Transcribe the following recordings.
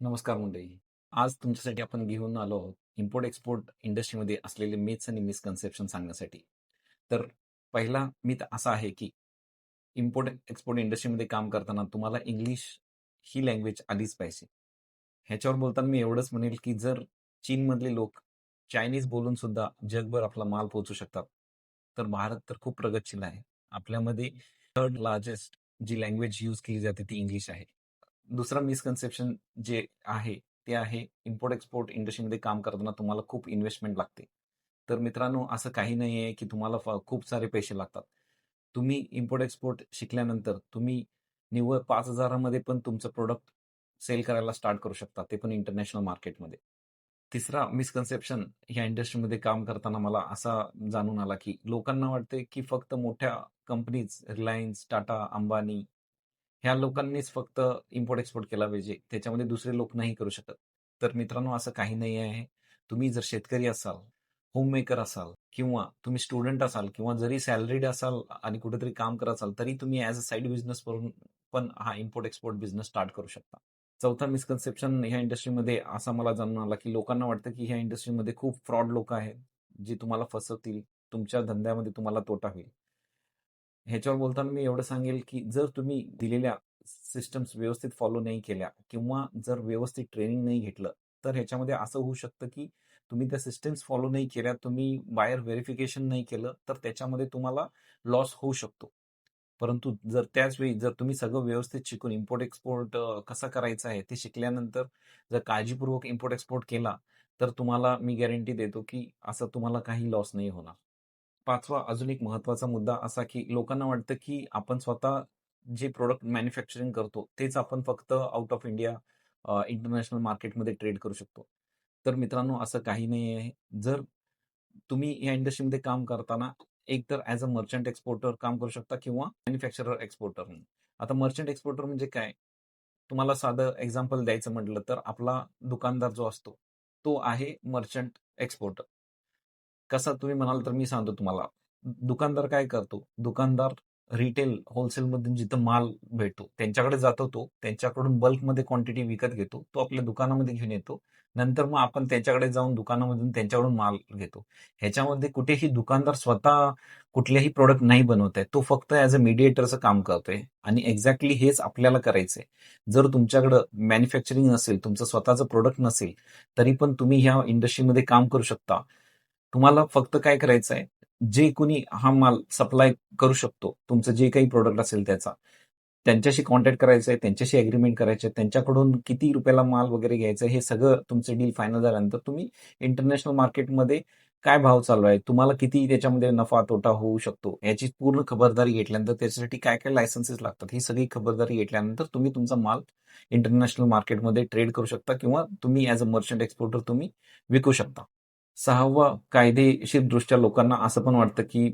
नमस्कार मंडळी. आज तुमच्यासाठी आपण घेऊन आलो आहोत इम्पोर्ट एक्सपोर्ट इंडस्ट्रीमध्ये असलेले मिथ्स आणि मिसकन्सेप्शन सांगण्यासाठी. तर पहिला मिथ असा आहे की इम्पोर्ट एक्सपोर्ट इंडस्ट्रीमध्ये काम करताना तुम्हाला इंग्लिश ही लँग्वेज आलीच पाहिजे. ह्याच्यावर बोलताना मी एवढंच म्हणेल की जर चीनमधले लोक चायनीज बोलून सुद्धा जगभर आपला माल पोहोचू शकतात तर भारत तर खूप प्रगतशील आहे. आपल्यामध्ये थर्ड लार्जेस्ट जी लँग्वेज यूज केली जाते ती इंग्लिश आहे. दुसरा मिसकन्सेप्शन जे आहे ते आहे इम्पोर्ट एक्सपोर्ट इंडस्ट्रीमध्ये काम करताना तुम्हाला खूप इन्व्हेस्टमेंट लागते. तर मित्रांनो असं काही नाही आहे की तुम्हाला फ- खूप सारे पैसे लागतात. तुम्ही इम्पोर्ट एक्सपोर्ट शिकल्यानंतर तुम्ही निव्वळ पाच हजारामध्ये पण तुमचं प्रोडक्ट सेल करायला स्टार्ट करू शकता ते पण इंटरनॅशनल मार्केटमध्ये तिसरा मिसकन्सेप्शन ह्या इंडस्ट्रीमध्ये काम करताना मला असा जाणून आला की लोकांना वाटते की फक्त मोठ्या कंपनीज रिलायन्स टाटा अंबानी ह्या लोकांनीच फक्त इम्पोर्ट एक्सपोर्ट केला पाहिजे. त्याच्यामध्ये दुसरे लोक नाही करू शकत. तर मित्रांनो असं काही नाही आहे. तुम्ही जर शेतकरी असाल होम मेकर असाल किंवा तुम्ही स्टुडंट असाल किंवा जरी सॅलरीड असाल आणि कुठेतरी काम करत असाल तरी तुम्ही ॲज अ साईड बिझनेस करून पण हा इम्पोर्ट एक्सपोर्ट बिझनेस स्टार्ट करू शकता. चौथा मिसकन्सेप्शन ह्या इंडस्ट्रीमध्ये असा मला जाणून आला की लोकांना वाटतं की ह्या इंडस्ट्रीमध्ये खूप फ्रॉड लोक आहेत जे तुम्हाला फसवतील तुमच्या धंद्यामध्ये तुम्हाला तोटा होईल. ह्याच्यावर बोलताना मी एवढं सांगेल की जर तुम्ही दिलेल्या सिस्टम्स व्यवस्थित फॉलो नाही केल्या किंवा जर व्यवस्थित ट्रेनिंग नाही घेतलं तर ह्याच्यामध्ये असं होऊ शकतं की तुम्ही त्या सिस्टम्स फॉलो नाही केल्या तुम्ही बायर व्हेरिफिकेशन नाही केलं तर त्याच्यामध्ये तुम्हाला लॉस होऊ शकतो. परंतु जर त्याच वेळी जर तुम्ही सगळं व्यवस्थित शिकून इम्पोर्ट एक्सपोर्ट कसा करायचा आहे ते शिकल्यानंतर जर काळजीपूर्वक इम्पोर्ट एक्सपोर्ट केला तर तुम्हाला मी गॅरंटी देतो की असं तुम्हाला काही लॉस नाही होणार. पाचवा अजून एक महत्त्वाचा मुद्दा असा की लोकांना वाटतं की आपण स्वतः जे प्रोडक्ट मॅन्युफॅक्चरिंग करतो तेच आपण फक्त आउट ऑफ इंडिया इंटरनॅशनल मार्केटमध्ये ट्रेड करू शकतो. तर मित्रांनो असं काही नाही आहे जर तुम्ही या इंडस्ट्रीमध्ये काम करताना एक तर ॲज अ मर्चंट एक्सपोर्टर काम करू शकता किंवा मॅन्युफॅक्चरर एक्सपोर्टर म्हणून. आता मर्चंट एक्सपोर्टर म्हणजे काय? तुम्हाला साधं एक्झाम्पल द्यायचं म्हटलं तर आपला दुकानदार जो असतो तो आहे मर्चंट एक्सपोर्टर कसं तुम्ही म्हणाल तर मी सांगतो तुम्हाला. दुकानदार काय करतो? दुकानदार रिटेल होलसेलमधून जिथं माल भेटतो त्यांच्याकडे जातो तो त्यांच्याकडून बल्कमध्ये क्वांटिटी विकत घेतो तो आपल्या दुकानामध्ये घेऊन येतो. नंतर मग आपण त्यांच्याकडे जाऊन दुकानामधून त्यांच्याकडून माल घेतो. ह्याच्यामध्ये कुठेही दुकानदार स्वतः कुठलेही प्रोडक्ट नाही बनवत आहे तो फक्त ॲज अ मिडिएटरचं काम करतोय. आणि एक्झॅक्टली हेच आपल्याला करायचंय. जर तुमच्याकडं मॅन्युफॅक्चरिंग नसेल तुमचं स्वतःचं प्रोडक्ट नसेल तरी पण तुम्ही ह्या इंडस्ट्रीमध्ये काम करू शकता. तुम्हाला फक्त काय करायचं आहे? जे कोणी हा माल सप्लाय करू शकतो तुमचं जे काही प्रोडक्ट असेल त्याचा त्यांच्याशी कॉन्टॅक्ट करायचं आहे त्यांच्याशी अग्रीमेंट करायचे त्यांच्याकडून किती रुपयाला माल वगैरे घ्यायचं हे सगळं तुमचं डील फायनल झाल्यानंतर तुम्ही इंटरनॅशनल मार्केटमध्ये काय भाव चालू आहे? तुम्हाला किती त्याच्यामध्ये नफा तोटा होऊ शकतो? याची पूर्ण खबरदारी घेतल्यानंतर त्याच्यासाठी काय काय लायसन्सेस लागतात? ही सगळी खबरदारी घेतल्यानंतर तुम्ही तुमचा माल इंटरनॅशनल मार्केटमध्ये ट्रेड करू शकता किंवा तुम्ही ॲज अ मर्चंट एक्सपोर्टर तुम्ही विकू शकता. सहावा कायदेशीर दृष्ट्या लोकांना असं पण वाटतं की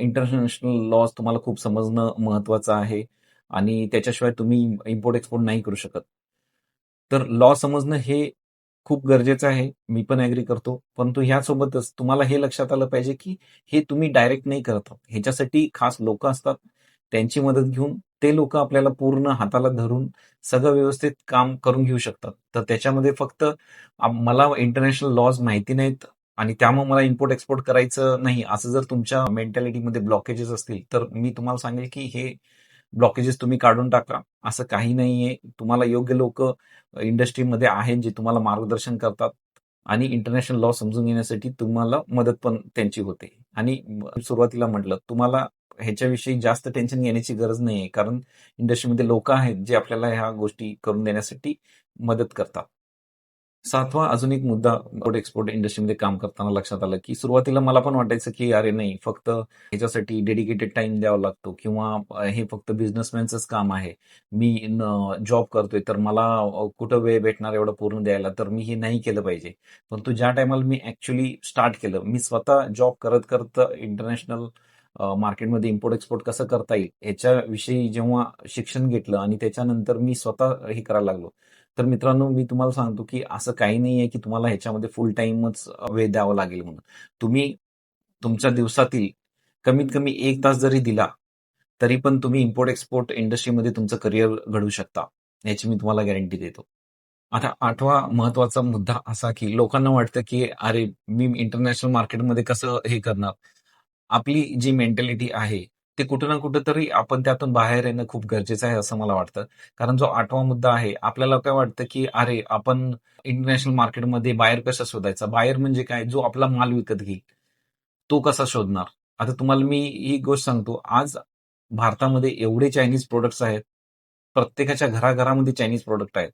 इंटरनॅशनल लॉज तुम्हाला खूप समजणं महत्वाचं आहे आणि त्याच्याशिवाय तुम्ही इम्पोर्ट एक्सपोर्ट नाही करू शकत. तर लॉ समजणं हे खूप गरजेचं आहे. मी पण ऍग्री करतो. परंतु ह्यासोबतच तुम्हाला हे लक्षात आलं पाहिजे की हे तुम्ही डायरेक्ट नाही करत आहात. ह्याच्यासाठी खास लोक असतात. त्यांची मदत घेऊन ते लोक आपल्याला पूर्ण हाताला धरून सगळं व्यवस्थित काम करून घेऊ शकतात. तर त्याच्यामध्ये फक्त मला इंटरनॅशनल लॉज माहिती नाहीत. आणि त्यामुळे मला इम्पोर्ट एक्सपोर्ट करायचं नाही. असं जर तुमच्या मेंटॅलिटीमध्ये ब्लॉकेजेस असतील तर मी तुम्हाला सांगेल की हे ब्लॉकेजेस तुम्ही काढून टाका. असं काही नाहीये. तुम्हाला योग्य लोक इंडस्ट्रीमध्ये आहेत जे तुम्हाला मार्गदर्शन करतात आणि इंटरनॅशनल लॉ समजून घेण्यासाठी तुम्हाला मदत पण त्यांची होते. आणि सुरुवातीला म्हटलं तुम्हाला ह्याच्याविषयी जास्त टेन्शन घेण्याची गरज नाहीये. कारण इंडस्ट्रीमध्ये लोक आहेत जे आपल्याला ह्या गोष्टी करून देण्यासाठी मदत करतात. सातवा अजून एक मुद्दा इम्पोर्ट एक्सपोर्ट इंडस्ट्रीमध्ये काम करताना लक्षात आलं की सुरुवातीला मला पण वाटायचं की अरे नाही फक्त ह्याच्यासाठी डेडिकेटेड टाइम द्यावा लागतो किंवा हे फक्त बिझनेसमॅनचंच काम आहे. मी जॉब करतोय तर मला कुठं वेळ भेटणार एवढं पूर्ण द्यायला? तर मी हे नाही केलं पाहिजे. परंतु ज्या टायमाला मी ऍक्च्युली स्टार्ट केलं मी स्वतः जॉब करत करत इंटरनॅशनल मार्केटमध्ये इम्पोर्ट एक्सपोर्ट कसं करता येईल याच्याविषयी जेव्हा शिक्षण घेतलं आणि त्याच्यानंतर मी स्वतः हे करायला लागलो तर मित्रांनो मी तुम्हाला सांगतो की असं काही नाही आहे की तुम्हाला ह्याच्यामध्ये फुल टाइमच वेळ द्यावा लागेल म्हणून. तुम्ही तुमच्या दिवसातील कमीत कमी एक तास जरी दिला तरी पण तुम्ही इम्पोर्ट एक्सपोर्ट इंडस्ट्रीमध्ये तुमचं करिअर घडवू शकता याची मी तुम्हाला गॅरंटी देतो. आता आठवा महत्त्वाचा मुद्दा असा की लोकांना वाटतं की अरे मी इंटरनॅशनल मार्केटमध्ये कसं हे करणार? आपली जी मेंटॅलिटी आहे ते कुठं ना कुठं तरी आपण त्यातून बाहेर येणं खूप गरजेचं आहे असं मला वाटतं. कारण जो आठवा मुद्दा आहे आपल्याला काय वाटतं की अरे आपण इंटरनॅशनल मार्केटमध्ये बाहेर कसा शोधायचा? बाहेर म्हणजे काय? जो आपला माल विकत घेईल तो कसा शोधणार? आता तुम्हाला मी ही गोष्ट सांगतो. आज भारतामध्ये एवढे चायनीज प्रोडक्ट्स आहेत प्रत्येकाच्या घराघरामध्ये चायनीज प्रोडक्ट आहेत.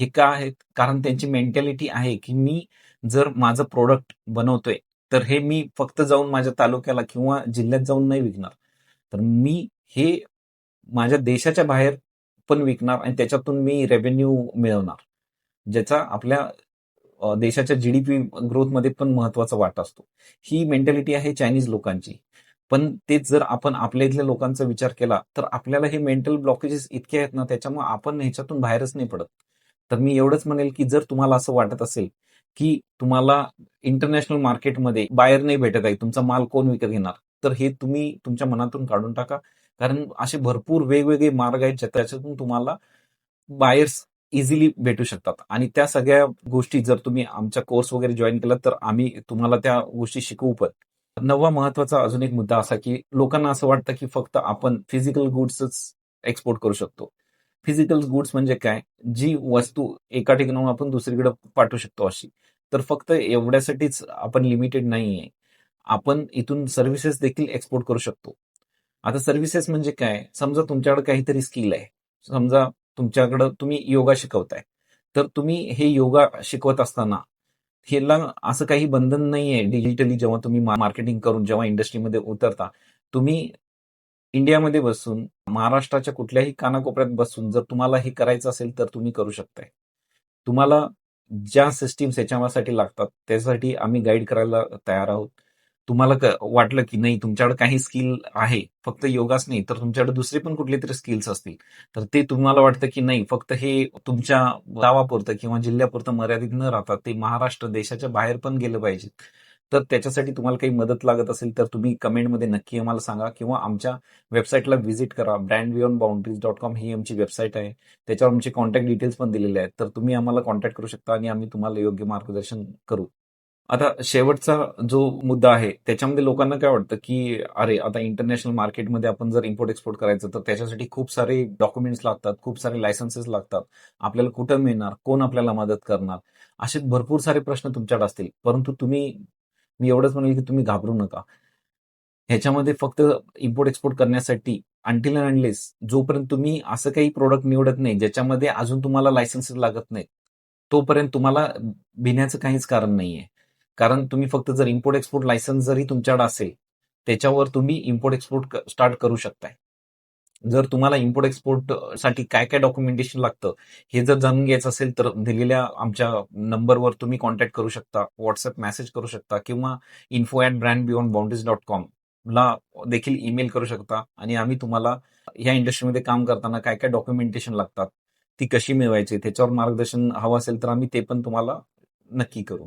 हे का आहेत? कारण त्यांची मेंटॅलिटी आहे की मी जर माझं प्रोडक्ट बनवतोय तर हे मी फक्त जाऊन माझ्या तालुक्याला किंवा जिल्ह्यात जाऊन नाही विकणार. तर मी हे माझ्या देशाच्या बाहेर पण विकणार आणि त्याच्यातून मी रेव्हेन्यू मिळवणार ज्याचा आपल्या देशाच्या जीडीपी ग्रोथमध्ये पण महत्त्वाचा वाटा असतो. ही मेंटॅलिटी आहे चायनीज लोकांची. पण तेच जर आपण आपल्या इथल्या लोकांचा विचार केला तर आपल्याला हे मेंटल ब्लॉकेजेस इतके आहेत ना त्याच्यामुळे आपण ह्याच्यातून बाहेरच नाही पडत. तर मी एवढंच म्हणेल की जर तुम्हाला असं वाटत असेल की तुम्हाला इंटरनॅशनल मार्केटमध्ये बाहेर नाही भेटत आहे तुमचा माल कोण विकत घेणार? तर हे तुम्ही तुमच्या मनातून काढून टाका. कारण असे भरपूर वेगवेगळे मार्ग आहेत त्याच्यातून तुम्हाला बायर्स इझिली भेटू शकतात. आणि त्या सगळ्या गोष्टी जर तुम्ही आमच्या कोर्स वगैरे जॉईन केला तर आम्ही तुम्हाला त्या गोष्टी शिकवू पण. नववा महत्त्वाचा अजून एक मुद्दा असा की लोकांना असं वाटतं की फक्त आपण फिजिकल गुड्सच एक्सपोर्ट करू शकतो. फिजिकल गुड्स म्हणजे काय? जी वस्तू एका ठिकाणाहून आपण दुसरीकडे पाठवू शकतो अशी. तर फक्त एवढ्यासाठीच आपण लिमिटेड नाहीये. आपण इथून सर्व्हिसेस देखील एक्सपोर्ट करू शकतो. आता सर्व्हिसेस म्हणजे काय? समजा तुमच्याकडे काहीतरी स्किल आहे. समजा तुमच्याकडं तुम्ही योगा शिकवताय. तर तुम्ही हे योगा शिकवत असताना ह्याला असं काही बंधन नाही आहे डिजिटली जेव्हा तुम्ही मार्केटिंग करून जेव्हा इंडस्ट्रीमध्ये उतरता. तुम्ही इंडियामध्ये बसून महाराष्ट्राच्या कुठल्याही कानाकोपऱ्यात बसून जर तुम्हाला हे करायचं असेल तर तुम्ही करू शकताय. तुम्हाला ज्या सिस्टीम्स ह्याच्यासाठी लागतात त्यासाठी आम्ही गाईड करायला तयार आहोत. तुम्हाला वाटलं की नाही तुमच्याकडे काही स्किल आहे फक्त योगाच नाही तर तुमच्याकडे दुसरे पण कुठले तरी स्किल्स असतील. तर ते तुम्हाला वाटतं की नाही फक्त हे तुमच्या गावापुरतं किंवा जिल्ह्यापुरतं मर्यादित न राहता ते महाराष्ट्र देशाच्या बाहेर पण गेलं पाहिजे. तर त्याच्यासाठी तुम्हाला काही मदत लागत असेल तर तुम्ही कमेंटमध्ये नक्की आम्हाला सांगा किंवा आमच्या वेबसाईटला व्हिजिट करा. Brand beyond boundaries dot com ही आमची वेबसाईट आहे. त्याच्यावर आमचे कॉन्टॅक्ट डिटेल्स पण दिलेले आहेत. तर तुम्ही आम्हाला कॉन्टॅक्ट करू शकता आणि आम्ही तुम्हाला योग्य मार्गदर्शन करू. आता शेवटचा जो मुद्दा आहे त्याच्यामध्ये लोकांना काय वाटतं की अरे आता इंटरनॅशनल मार्केटमध्ये आपण जर इम्पोर्ट एक्सपोर्ट करायचं तर त्याच्यासाठी खूप सारे डॉक्युमेंट्स लागतात खूप सारे लायसन्सेस लागतात. आपल्याला कुठं मिळणार? कोण आपल्याला मदत करणार? असे भरपूर सारे प्रश्न तुमच्याकडे असतील. परंतु तुम्ही मी एवढंच म्हणेल की तुम्ही घाबरू नका. ह्याच्यामध्ये फक्त इम्पोर्ट एक्सपोर्ट करण्यासाठी अँड अँडलेस जोपर्यंत तुम्ही असं काही प्रोडक्ट निवडत नाही ज्याच्यामध्ये अजून तुम्हाला लायसन्सेस लागत नाहीत तोपर्यंत तुम्हाला भिण्याचं काहीच कारण नाहीये. कारण तुम्ही फक्त जर इम्पोर्ट एक्सपोर्ट लायसन्स जरी तुमच्याकडे असेल त्याच्यावर तुम्ही इम्पोर्ट एक्सपोर्ट स्टार्ट करू शकताय. जर तुम्हाला इम्पोर्ट एक्सपोर्टसाठी काय काय डॉक्युमेंटेशन लागतं हे जर जाणून घ्यायचं असेल तर दिलेल्या आमच्या नंबरवर तुम्ही कॉन्टॅक्ट करू शकता व्हॉट्सअप मेसेज करू शकता किंवा info at brand beyond boundaries dot com ला देखील ईमेल करू शकता आणि आम्ही तुम्हाला ह्या इंडस्ट्रीमध्ये काम करताना काय काय डॉक्युमेंटेशन लागतात ती कशी मिळवायची त्याच्यावर मार्गदर्शन हवं असेल तर आम्ही ते पण तुम्हाला नक्की करू.